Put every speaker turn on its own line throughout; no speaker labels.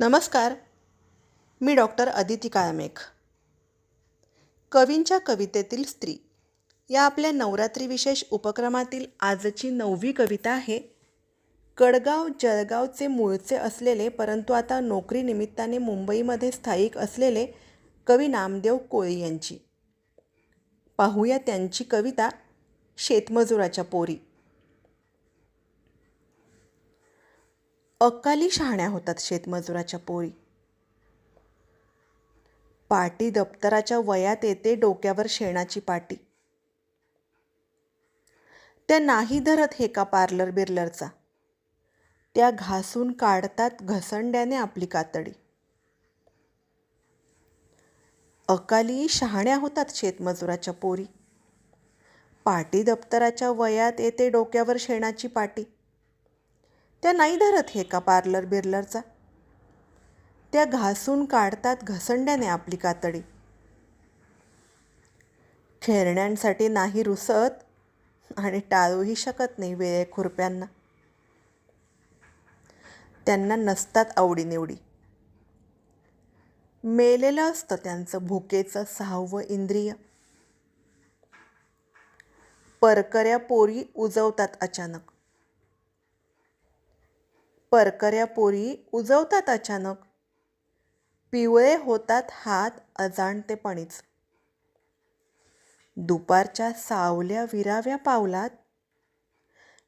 नमस्कार. मी डॉक्टर अदिती काळमेघ कवींच्या कवितेतील स्त्री या आपल्या नवरात्री विशेष उपक्रमातील आजची नववी कविता आहे. कडगाव जळगावचे मूळचे असलेले परंतु आता नोकरीनिमित्ताने मुंबईमध्ये स्थायिक असलेले कवी नामदेव कोळी यांची. पाहूया त्यांची कविता शेतमजुराच्या पोरी. अकाली शहाण्या होतात शेतमजुराच्या पोरी. पाटी दप्तराच्या वयात येते डोक्यावर शेणाची पाटी. त्या नाही धरत हे का पार्लर बिर्लरचा. त्या घासून काढतात घसंड्याने आपली कातडी. अकाली शहाण्या होतात शेतमजुराच्या पोरी. पाटी दप्तराच्या वयात येते डोक्यावर शेणाची पाटी. त्या नाही धरत हे का पार्लर बिर्लरचा? त्या घासून काढतात घसंड्याने आपली कातडी. खेळण्यांसाठी नाही रुसत आणि टाळूही शकत नाही वेळे खुरप्यांना. त्यांना नसतात आवडीनिवडी. मेलेलं असतं त्यांचं भुकेचं सहावं इंद्रिय. परकऱ्या पोरी उजवतात अचानक. परकऱ्या पोरी उजवतात अचानक. पिवळे होतात हात अजाणतेपणीच. दुपारच्या सावल्या विराव्या पावलात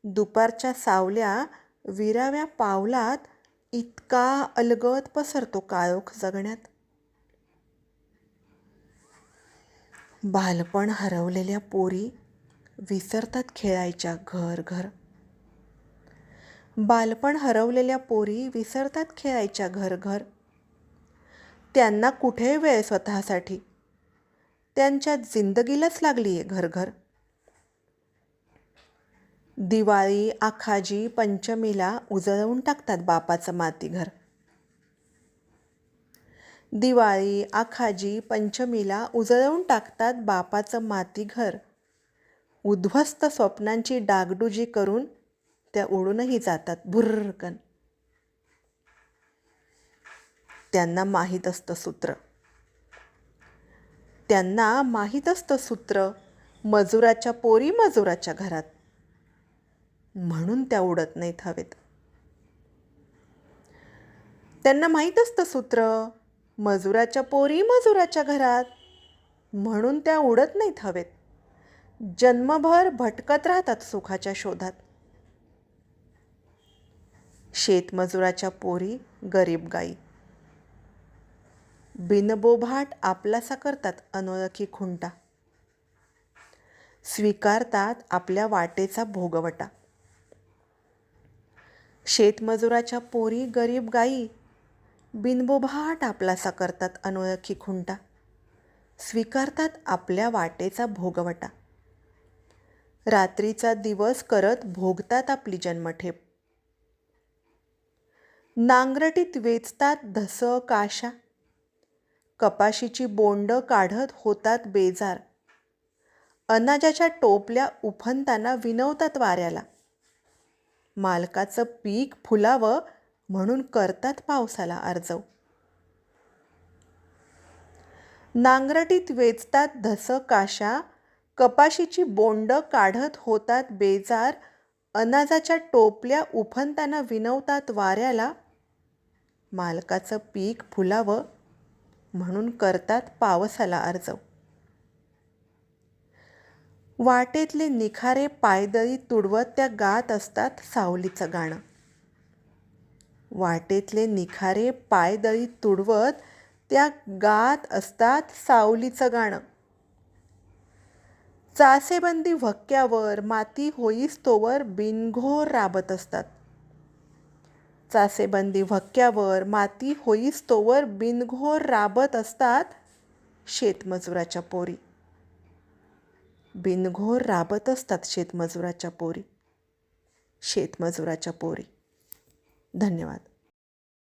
दुपारच्या सावल्या विराव्या पावलात इतका अलगद पसरतो काळोख जगण्यात. बालपण हरवलेल्या पोरी विसरतात खेळायच्या घर घर. बालपण हरवलेल्या पोरी विसरतात खेळायच्या घर घर त्यांना कुठे वेळ स्वतःसाठी? त्यांच्या जिंदगीलाच लागली आहे घर घर दिवाळी आखाजी पंचमीला उजळवून टाकतात बापाचं मातीघर. दिवाळी आखाजी पंचमीला उजळवून टाकतात बापाचं मातीघर. उद्ध्वस्त स्वप्नांची डागडुजी करून त्या उडूनही जातात भुर्रकन त्यांना माहीत असतं सूत्र. त्यांना माहीत असतं सूत्र मजुराच्या पोरी मजुराच्या घरात. म्हणून त्या उडत नाहीत हवेत. त्यांना माहीत असतं सूत्र मजुराच्या पोरी मजुराच्या घरात. म्हणून त्या उडत नाहीत हवेत. जन्मभर भटकत राहतात सुखाच्या शोधात. शेतमजुराच्या पोरी गरीब गाई. बिनबोभाट आपलासा करतात अनोळखी खुंटा. स्वीकारतात आपल्या वाटेचा भोगवटा. शेतमजुराच्या पोरी गरीब गाई बिनबोभाट आपलासा करतात अनोळखी खुंटा. स्वीकारतात आपल्या वाटेचा भोगवटा. रात्रीचा दिवस करत भोगतात आपली जन्मठेप. नांगरटीत वेचतात धस काशा. कपाशीची बोंड काढत होतात बेजार. अनाजाच्या टोपल्या उफनताना विनवतात वाऱ्याला. मालकाचं पीक फुलावं म्हणून करतात पावसाला अर्जव नांगरटीत वेचतात धस काशा. कपाशीची बोंड काढत होतात बेजार. अनाजाच्या टोपल्या उफनताना विनवतात वाऱ्याला. मालकाचं पीक फुलावं म्हणून करतात पावसाला अर्जव वाटेतले निखारे पायदळी तुडवत त्या गात असतात सावलीचं गाणं. वाटेतले निखारे पायदळी तुडवत त्या गात असतात सावलीचं गाणं. चासेबंदी व्हक्क्यावर माती होईस तोवर बिनघोर राबत असतात. चासेबंदी व्हक्क्यावर माती होईस तोवर बिनघोर राबत असतात शेतमजुराच्या पोरी. बिनघोर राबत असतात शेतमजुराच्या पोरी. शेतमजुराच्या पोरी. धन्यवाद.